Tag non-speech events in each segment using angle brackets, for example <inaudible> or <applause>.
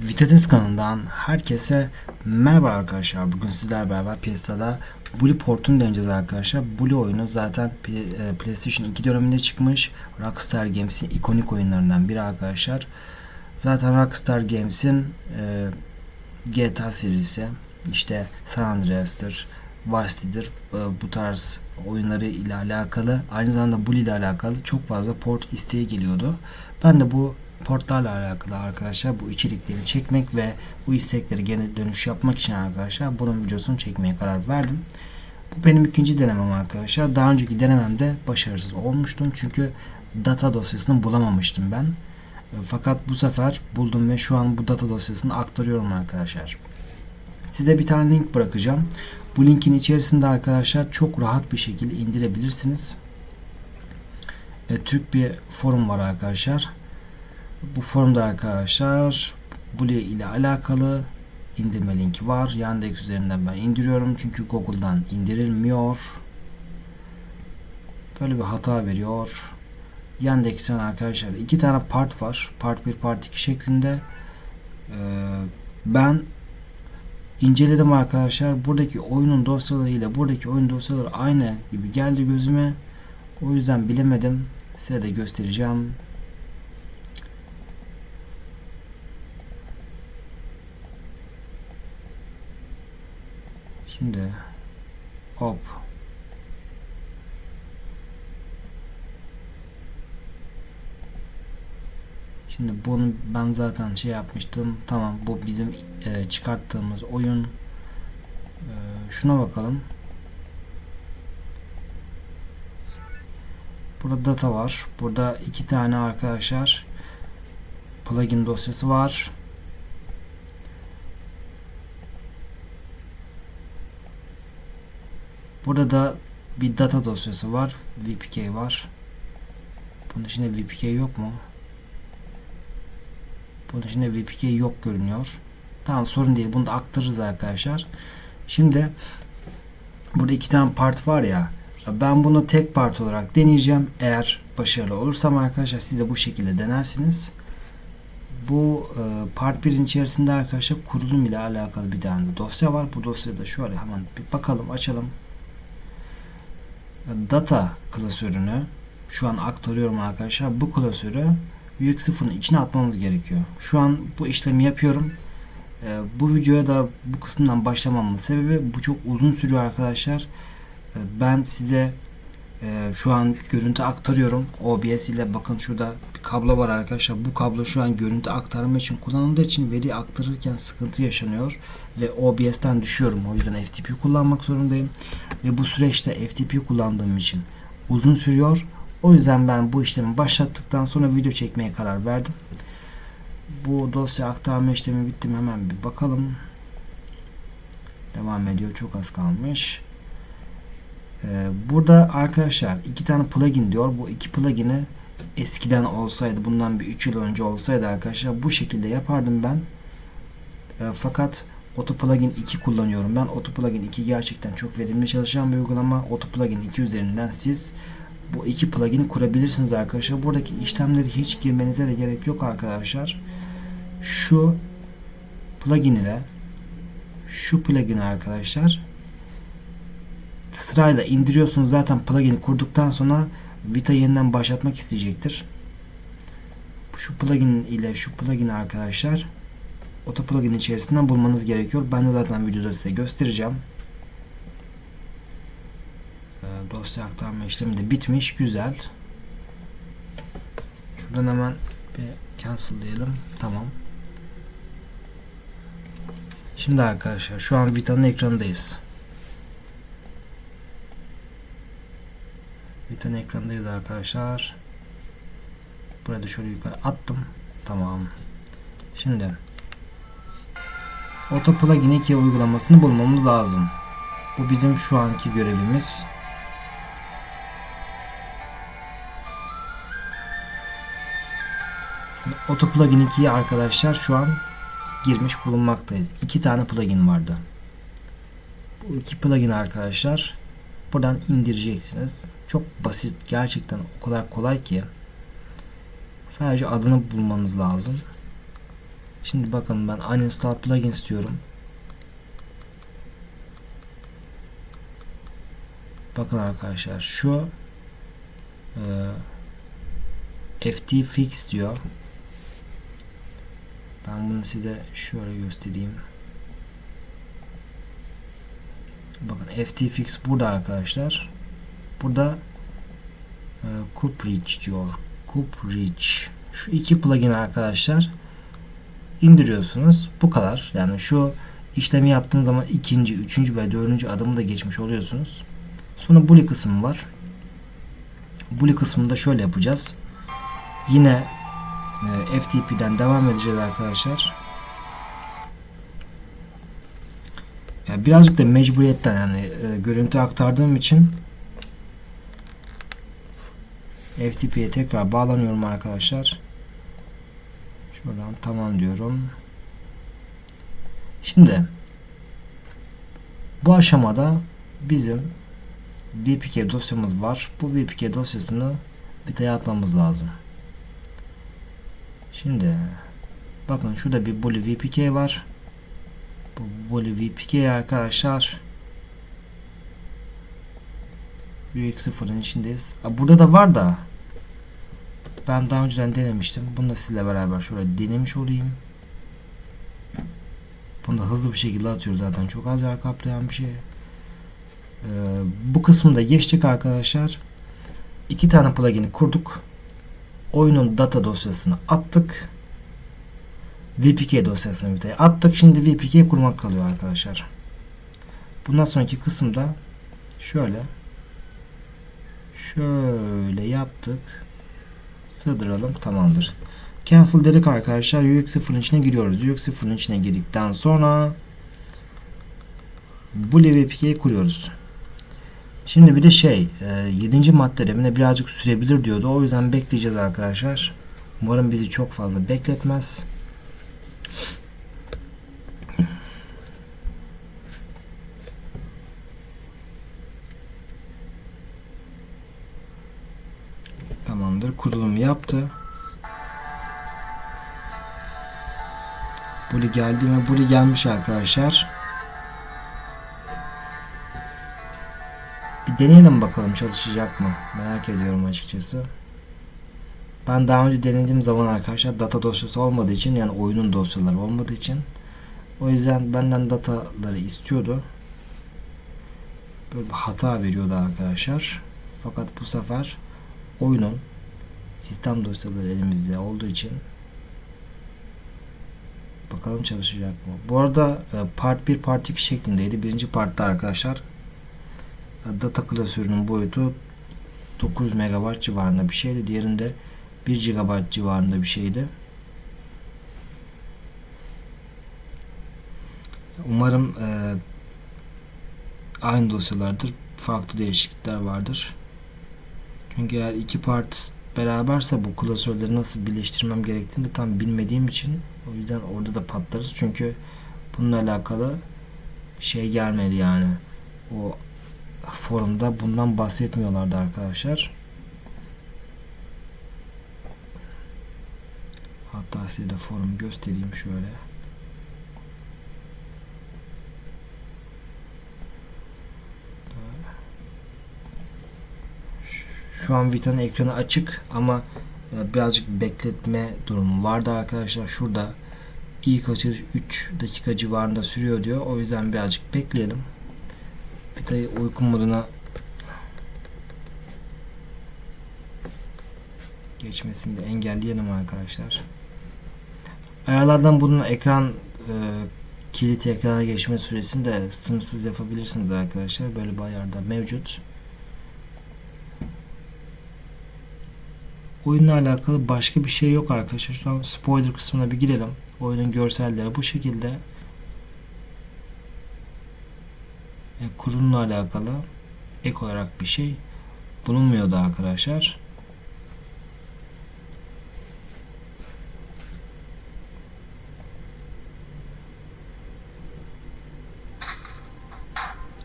Vitates kanalından herkese merhaba arkadaşlar. Bugün sizlerle beraber piyasada Bully portunu deneyeceğiz arkadaşlar. Bully oyunu zaten e, PlayStation 2 döneminde çıkmış. Rockstar Games'in ikonik oyunlarından biri arkadaşlar. Zaten Rockstar Games'in e, GTA serisi işte San Andreas'tır, Vice City'dir e, bu tarz oyunları ile alakalı aynı zamanda Bully ile alakalı çok fazla port isteği geliyordu. Ben de bu portlarla alakalı arkadaşlar bu içerikleri çekmek ve bu istekleri geri dönüş yapmak için arkadaşlar bunun videosunu çekmeye karar verdim. Bu benim ikinci denemem arkadaşlar. Daha önceki denememde başarısız olmuştum. Çünkü data dosyasını bulamamıştım ben. Fakat bu sefer buldum ve şu an bu data dosyasını aktarıyorum arkadaşlar. Size bir tane link bırakacağım. Bu linkin içerisinde arkadaşlar çok rahat bir şekilde indirebilirsiniz. E, Türk bir forum var arkadaşlar. Bu forumda arkadaşlar Bully ile alakalı indirme linki var. Yandex üzerinden ben indiriyorum çünkü Google'dan indirilmiyor. Böyle bir hata veriyor. Yandex'ten arkadaşlar iki tane part var. Part 1, part 2 şeklinde. Ee, ben inceledim arkadaşlar. Buradaki oyunun dosyaları ile buradaki oyun dosyaları aynı gibi geldi gözüme. O yüzden bilemedim. Size de göstereceğim. Şimdi hop Şimdi bunu ben zaten şey yapmıştım. Tamam bu bizim e, çıkarttığımız oyun. E, şuna bakalım. Burada data var. Burada iki tane arkadaşlar plugin dosyası var. Burada da bir data dosyası var. VPK var. Bunun içinde VPK yok mu? Bunun içinde VPK yok görünüyor. Tamam sorun değil. Bunu da aktarırız arkadaşlar. Şimdi burada iki tane part var ya. Ben bunu tek part olarak deneyeceğim. Eğer başarılı olursam arkadaşlar siz de bu şekilde denersiniz. Bu e, part 1'in içerisinde arkadaşlar kurulum ile alakalı bir tane dosya var. Bu dosyada şöyle hemen bir bakalım açalım data klasörünü şu an aktarıyorum arkadaşlar. Bu klasörü büyük sıfırın içine atmamız gerekiyor. Şu an bu işlemi yapıyorum. Ee, bu videoya da bu kısımdan başlamamın sebebi bu çok uzun sürüyor arkadaşlar. Ee, ben size e, şu an görüntü aktarıyorum. OBS ile bakın şurada bir kablo var arkadaşlar. Bu kablo şu an görüntü aktarma için kullanıldığı için veri aktarırken sıkıntı yaşanıyor ve OBS'ten düşüyorum. O yüzden FTP kullanmak zorundayım. Ve bu süreçte FTP kullandığım için uzun sürüyor. O yüzden ben bu işlemi başlattıktan sonra video çekmeye karar verdim. Bu dosya aktarma işlemi bitti hemen bir bakalım. Devam ediyor. Çok az kalmış. Ee, burada arkadaşlar iki tane plugin diyor. Bu iki plugin'i eskiden olsaydı bundan bir 3 yıl önce olsaydı arkadaşlar bu şekilde yapardım ben. E, fakat Auto Plugin 2 kullanıyorum. Ben Auto Plugin 2 gerçekten çok verimli çalışan bir uygulama. Auto Plugin 2 üzerinden siz bu iki plugin'i kurabilirsiniz arkadaşlar. Buradaki işlemleri hiç girmenize de gerek yok arkadaşlar. Şu plugin ile şu plugin arkadaşlar sırayla indiriyorsunuz. Zaten plugin'i kurduktan sonra Vita yeniden başlatmak isteyecektir. Şu plugin ile şu plugin arkadaşlar Auto plugin içerisinden bulmanız gerekiyor. Ben de zaten videoda size göstereceğim. Ee, dosya aktarma işlemi de bitmiş. Güzel. Şuradan hemen bir cancel diyelim. Tamam. Şimdi arkadaşlar şu an Vita'nın ekranındayız. Vita'nın ekranındayız arkadaşlar. Burada şöyle yukarı attım. Tamam. Şimdi Auto Plugin 2 uygulamasını bulmamız lazım. Bu bizim şu anki görevimiz. Auto Plugin 2'yi arkadaşlar şu an girmiş bulunmaktayız. İki tane plugin vardı. Bu iki plugin arkadaşlar buradan indireceksiniz. Çok basit. Gerçekten o kadar kolay ki. Sadece adını bulmanız lazım. Şimdi bakın ben uninstall plugin istiyorum. Bakın arkadaşlar şu e, FT fix diyor. Ben bunu size şöyle göstereyim. Bakın FT fix burada arkadaşlar. Burada e, Cooperage diyor. Cooperage. Şu iki plugin arkadaşlar indiriyorsunuz. Bu kadar. Yani şu işlemi yaptığınız zaman ikinci, üçüncü ve dördüncü adımı da geçmiş oluyorsunuz. Sonra bully kısmı var. Bully kısmında şöyle yapacağız. Yine e, FTP'den devam edeceğiz arkadaşlar. Birazcık da mecburiyetten yani e, görüntü aktardığım için FTP'ye tekrar bağlanıyorum arkadaşlar. Şuradan tamam diyorum. Şimdi bu aşamada bizim VPK dosyamız var. Bu VPK dosyasını Vita'ya atmamız lazım. Şimdi bakın şurada bir bully VPK var. Bu bully VPK arkadaşlar UX0'ın içindeyiz. Burada da var da ben daha önceden denemiştim. Bunu da sizle beraber şöyle denemiş olayım. Bunu da hızlı bir şekilde atıyoruz zaten. Çok az yer kaplayan bir şey. Ee, bu kısmında geçtik arkadaşlar. İki tane plugin'i kurduk. Oyunun data dosyasını attık. VPK dosyasını vitaya attık. Şimdi VPK kurmak kalıyor arkadaşlar. Bundan sonraki kısımda şöyle şöyle yaptık. Sığdıralım. Tamamdır. Cancel dedik arkadaşlar. UX0'ın içine giriyoruz. UX0'ın içine girdikten sonra bu LVPK'yi kuruyoruz. Şimdi bir de şey 7. madde remine birazcık sürebilir diyordu. O yüzden bekleyeceğiz arkadaşlar. Umarım bizi çok fazla bekletmez. Bully geldi mi? Bully gelmiş arkadaşlar. Bir deneyelim bakalım çalışacak mı? Merak ediyorum açıkçası. Ben daha önce denediğim zaman arkadaşlar data dosyası olmadığı için yani oyunun dosyaları olmadığı için o yüzden benden dataları istiyordu. Böyle bir hata veriyordu arkadaşlar. Fakat bu sefer oyunun sistem dosyaları elimizde olduğu için bakalım çalışacak mı? Bu arada e, part 1 part 2 şeklindeydi. Birinci partta arkadaşlar e, data klasörünün boyutu 9 MB civarında bir şeydi. Diğerinde 1 GB civarında bir şeydi. Umarım e, aynı dosyalardır. Farklı değişiklikler vardır. Çünkü eğer iki part beraberse bu klasörleri nasıl birleştirmem gerektiğini de tam bilmediğim için o yüzden orada da patlarız. Çünkü bununla alakalı şey gelmedi yani. O forumda bundan bahsetmiyorlardı arkadaşlar. Hatta size de forum göstereyim şöyle. Şu an Vita'nın ekranı açık ama e, birazcık bekletme durumu vardı arkadaşlar. Şurada ilk açılış 3 dakika civarında sürüyor diyor. O yüzden birazcık bekleyelim. Vita'yı uyku moduna geçmesini de engelleyelim arkadaşlar. Ayarlardan bunun ekran e, kilit ekrana geçme süresini de sınırsız yapabilirsiniz arkadaşlar. Böyle bir ayarda mevcut. Oyunla alakalı başka bir şey yok arkadaşlar. Şu an spoiler kısmına bir girelim. Oyunun görselleri bu şekilde. E, kurumla alakalı ek olarak bir şey bulunmuyordu arkadaşlar.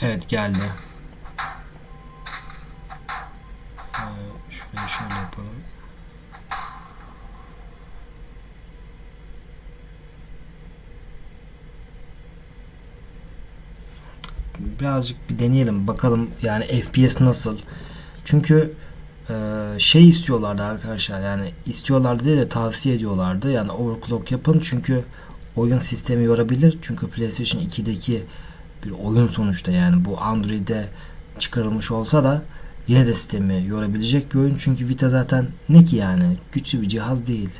Evet geldi. Şöyle şöyle yapalım. Birazcık bir deneyelim bakalım yani FPS nasıl. Çünkü e, şey istiyorlardı arkadaşlar yani istiyorlardı değil de tavsiye ediyorlardı. Yani overclock yapın çünkü oyun sistemi yorabilir. Çünkü PlayStation 2'deki bir oyun sonuçta yani bu Android'e çıkarılmış olsa da yine de sistemi yorabilecek bir oyun. Çünkü Vita zaten ne ki yani güçlü bir cihaz değil.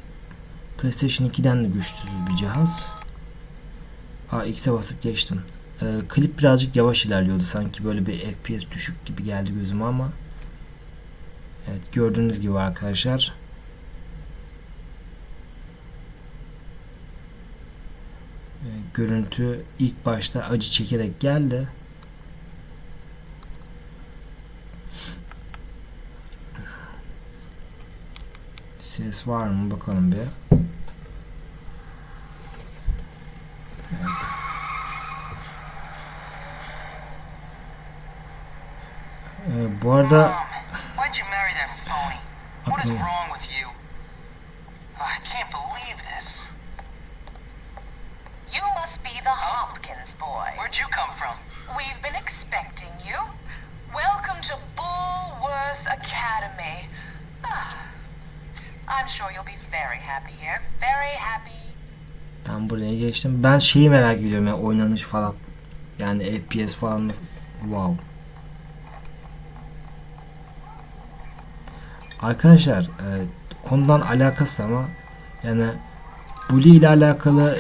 PlayStation 2'den de güçlü bir cihaz. Aa X'e basıp geçtim. Ee, klip birazcık yavaş ilerliyordu sanki böyle bir FPS düşük gibi geldi gözüme ama Evet gördüğünüz gibi arkadaşlar Ee, görüntü ilk başta acı çekerek geldi. Ses var mı bakalım bir. Very happy. Ben buraya geçtim. Ben şeyi merak ediyorum ya oynanış falan. Yani FPS falan. Wow. Arkadaşlar e, konudan alakasız ama yani Bully ile alakalı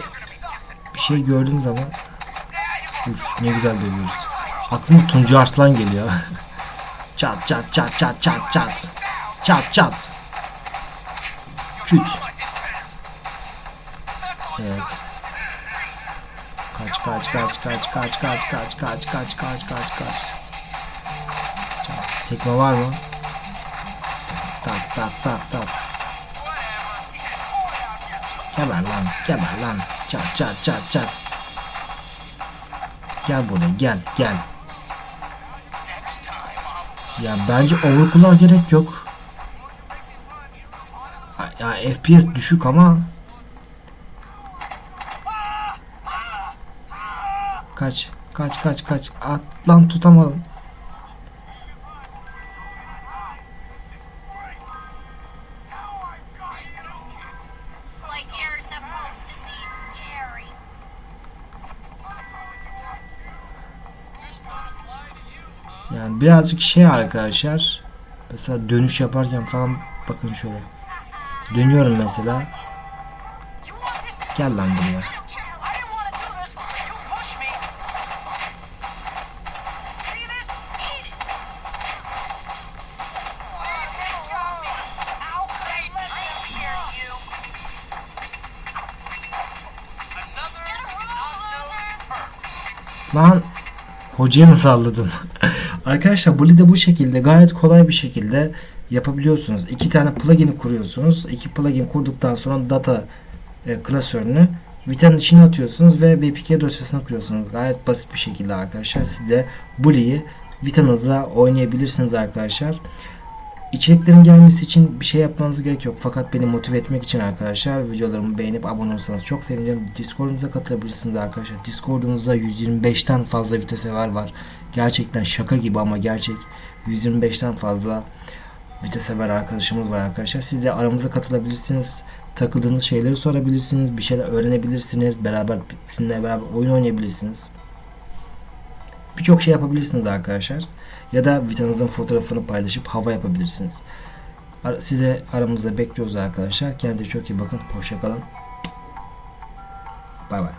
bir şey gördüğüm zaman Üf ne güzel dövüyoruz. Aklıma Tuncu Arslan geliyor. çat çat çat çat çat çat. Çat çat. Küt. Evet. Kaç kaç kaç kaç kaç kaç kaç kaç kaç kaç kaç kaç. Tekme var mı? Tak tak tak tak. Geber lan, geber lan. Çat çat çat çat. Gel buraya gel gel. Ya bence overclock'a gerek yok. Ya FPS düşük ama Kaç kaç kaç kaç at lan tutamadım. birazcık şey arkadaşlar. Mesela dönüş yaparken falan bakın şöyle. Dönüyorum mesela. Gel lan buraya. Lan hocayı mı salladım? <laughs> Arkadaşlar bu de bu şekilde gayet kolay bir şekilde yapabiliyorsunuz. İki tane plugin'i kuruyorsunuz. İki plugin kurduktan sonra data e, klasörünü Vita'nın içine atıyorsunuz ve VPK dosyasına kuruyorsunuz. Gayet basit bir şekilde arkadaşlar. Siz de Bully'yi Vita'nızda oynayabilirsiniz arkadaşlar. İçeriklerin gelmesi için bir şey yapmanız gerek yok. Fakat beni motive etmek için arkadaşlar videolarımı beğenip abone olursanız çok sevinirim. Discord'umuza katılabilirsiniz arkadaşlar. Discord'umuzda 125'ten fazla Vita sever var. Gerçekten şaka gibi ama gerçek 125'ten fazla Vita sever arkadaşımız var arkadaşlar. Siz de aramıza katılabilirsiniz. Takıldığınız şeyleri sorabilirsiniz. Bir şeyler öğrenebilirsiniz. Beraber bizimle beraber oyun oynayabilirsiniz. Birçok şey yapabilirsiniz arkadaşlar. Ya da Vita'nızın fotoğrafını paylaşıp hava yapabilirsiniz. Size aramızda bekliyoruz arkadaşlar. Kendinize çok iyi bakın. Hoşçakalın. Bay bay.